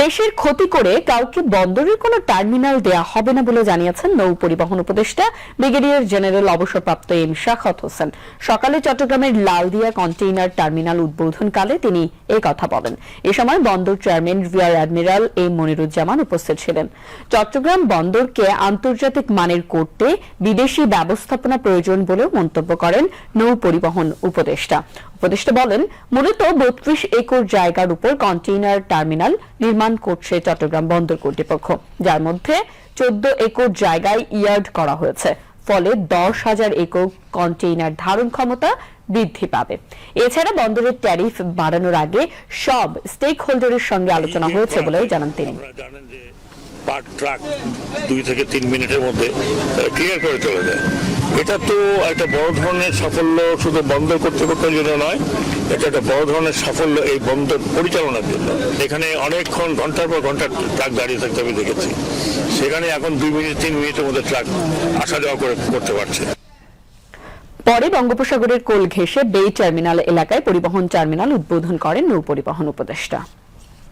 দেশের ক্ষতি করে কাউকে বন্দরের কোনো টার্মিনাল দেয়া হবে না বলে জানিয়েছেন নৌ পরিবহন উপদেষ্টা ব্রিগেডিয়ার জেনারেল অবসরপ্রাপ্ত এম শাখাত হোসেন। সকালে চট্টগ্রামের লালদিয়া কন্টেইনার টার্মিনাল উদ্বোধনকালে তিনি এই কথা বলেন। এ সময় বন্দর chairman rear admiral M Moniruzzaman উপস্থিত ছিলেন। চট্টগ্রাম বন্দরকে আন্তর্জাতিক মানের করতে বিদেশি ব্যবস্থাপনা প্রয়োজন বলেও মন্তব্য করেন নৌ পরিবহন উপদেষ্টা। উপদেষ্টা বলেন মূলত বত্রিশ একর জায়গার উপর কন্টেইনার টার্মিনাল নির্মাণ করছে চট্টগ্রাম বন্দর কর্তৃপক্ষ। যার মধ্যে চোদ্দ একর জায়গায় ইয়ার্ড করা হয়েছে। ফলে দশ হাজার একর কন্টেইনার ধারণ ক্ষমতা বৃদ্ধি পাবে। এছাড়া বন্দরের ট্যারিফ বাড়ানোর আগে সব স্টেক হোল্ডারের সঙ্গে আলোচনা হয়েছে বলেও জানান তিনি। আপনারা জানেন যে পার ট্রাক দুই থেকে তিন মিনিটের মধ্যে ক্লিয়ার করে চলে যায়। এটা তো একটা বড় ধরনের সাফল্য শুধু বন্দর কর্তৃপক্ষের জন্য নয়, এটা একটা বড় ধরনের সাফল্য এই বন্দর পরিচালনার জন্য। এখানে অনেকক্ষণ, ঘণ্টার পর ঘণ্টা ট্রাক দাঁড়িয়ে থাকতে আমি দেখেছি। সেখানে এখন দুই মিনিট, তিন মিনিটের মধ্যে ট্রাক আসা যাওয়া করে করতে পারছে। পরে বঙ্গোপসাগরের কোল ঘেঁষে বেই টার্মিনাল এলাকায় পরিবহন টার্মিনাল উদ্বোধন করেন নৌ পরিবহন উপদেষ্টা।